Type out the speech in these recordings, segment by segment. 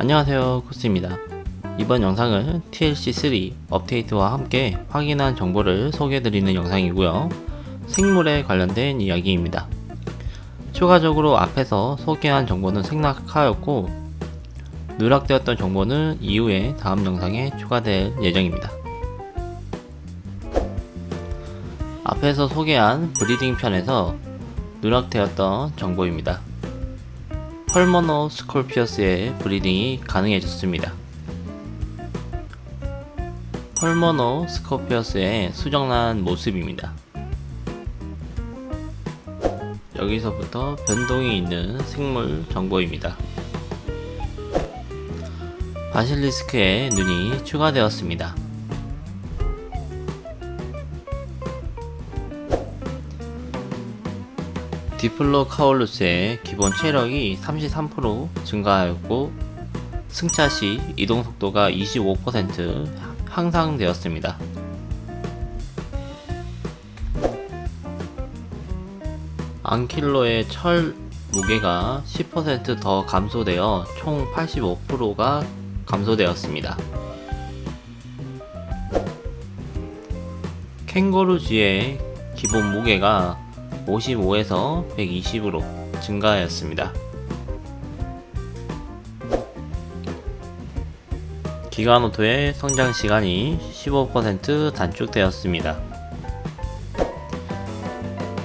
안녕하세요 코스입니다. 이번 영상은 TLC3 업데이트와 함께 확인한 정보를 소개해드리는 영상이고요. 생물에 관련된 이야기입니다. 추가적으로 앞에서 소개한 정보는 생략하였고 누락되었던 정보는 이후에 다음 영상에 추가될 예정입니다. 앞에서 소개한 브리딩 편에서 누락되었던 정보입니다 펄머너 스콜피어스의 브리딩이 가능해졌습니다. 펄머너 스콜피어스의 수정란 모습입니다. 여기서부터 변동이 있는 생물 정보입니다. 바실리스크의 눈이 추가되었습니다. 디플로카울루스의 기본 체력이 33% 증가하였고 승차 시 이동 속도가 25% 향상되었습니다. 안킬로의 철 무게가 10%더 감소되어 총 85%가 감소되었습니다. 캥거루쥐의 기본 무게가 55에서 120으로 증가하였습니다. 기가노토의 성장 시간이 15% 단축되었습니다.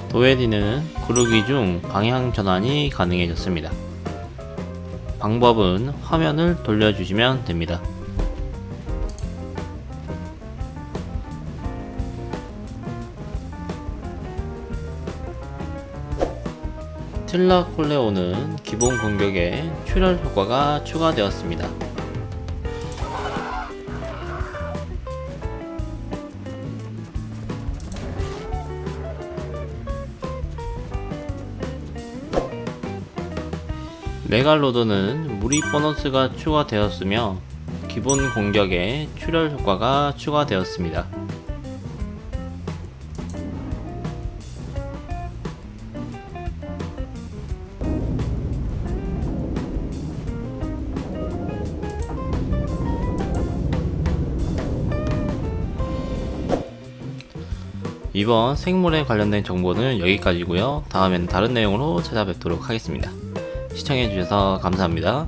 도에디는 구르기 중 방향 전환이 가능해졌습니다. 방법은 화면을 돌려주시면 됩니다. 틀라콜레오는 기본 공격에 출혈 효과가 추가되었습니다. 메갈로드는 무리 보너스가 추가되었으며 기본 공격에 출혈 효과가 추가되었습니다. 이번 생물에 관련된 정보는 여기까지고요. 다음엔 다른 내용으로 찾아뵙도록 하겠습니다. 시청해주셔서 감사합니다.